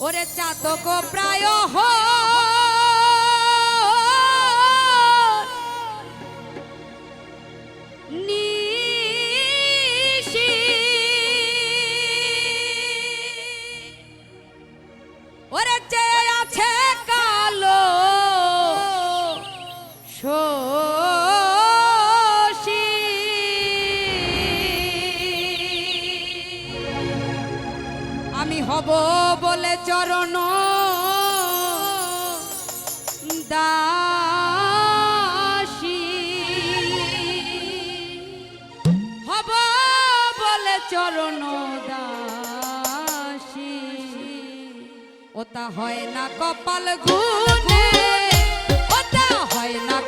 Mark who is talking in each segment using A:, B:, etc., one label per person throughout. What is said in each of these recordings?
A: ওরে চাতক প্রায় হো নি আমি হব বলে চরণ। দাসী। হব বলে চরণ দাসী। ওটা হয় না কপাল গুনে ওটা হয় না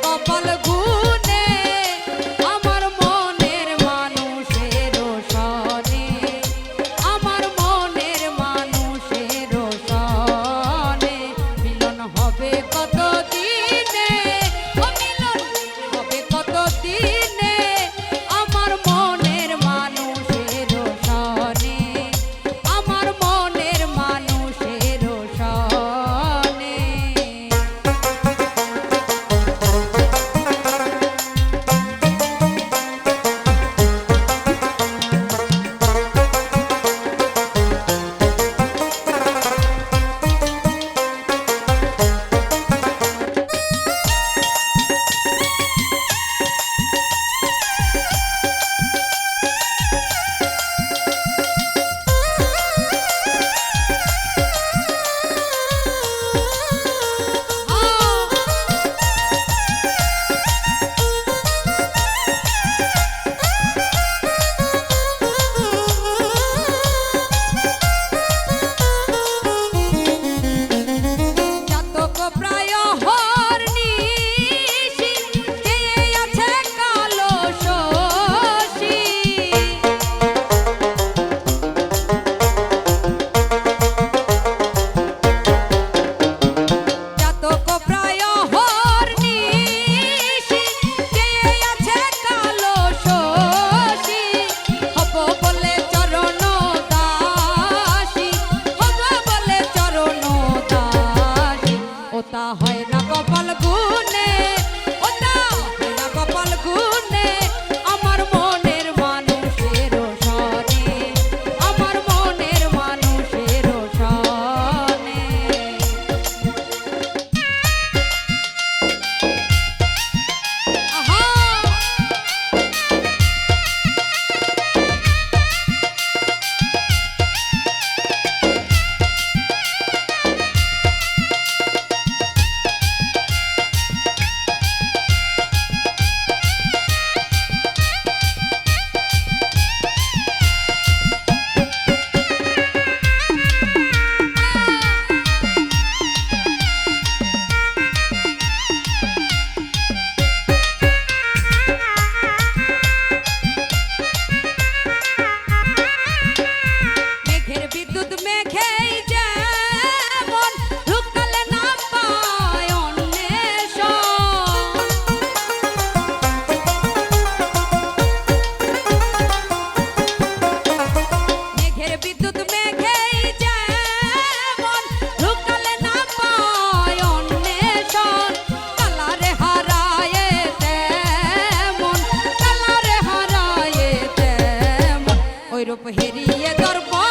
A: রূপ হেরিয়ে দর্ব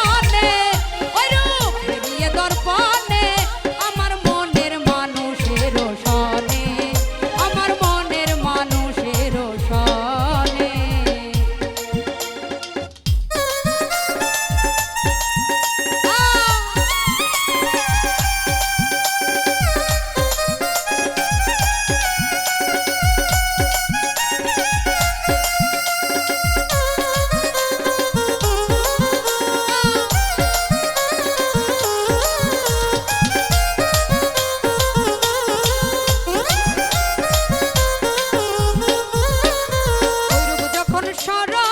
A: সর।